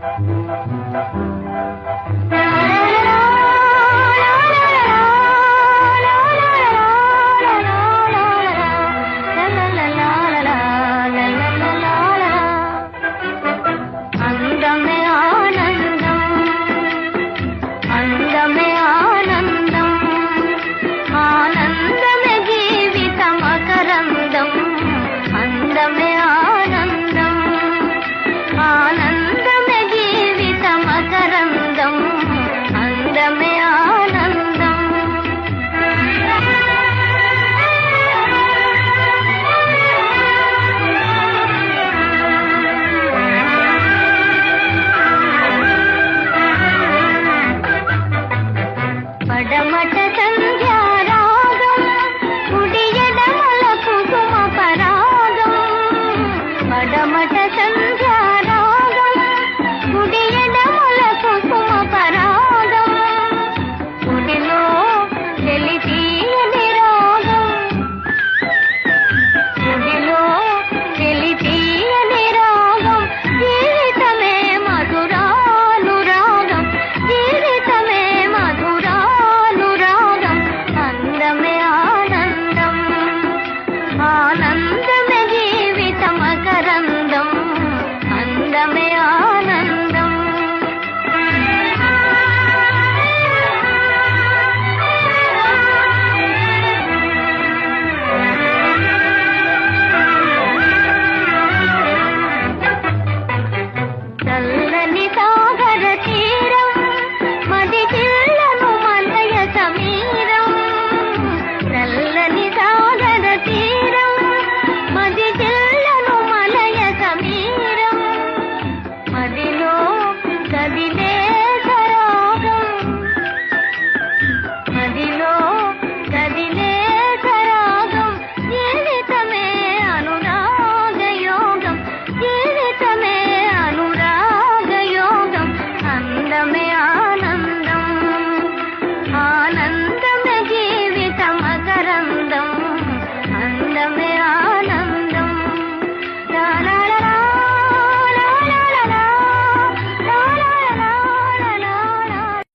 Thank you. పడమట సంధ్యారాగం గుడి ఎడముల కుసుమ పరాగం. గుడిలో తెలితీయని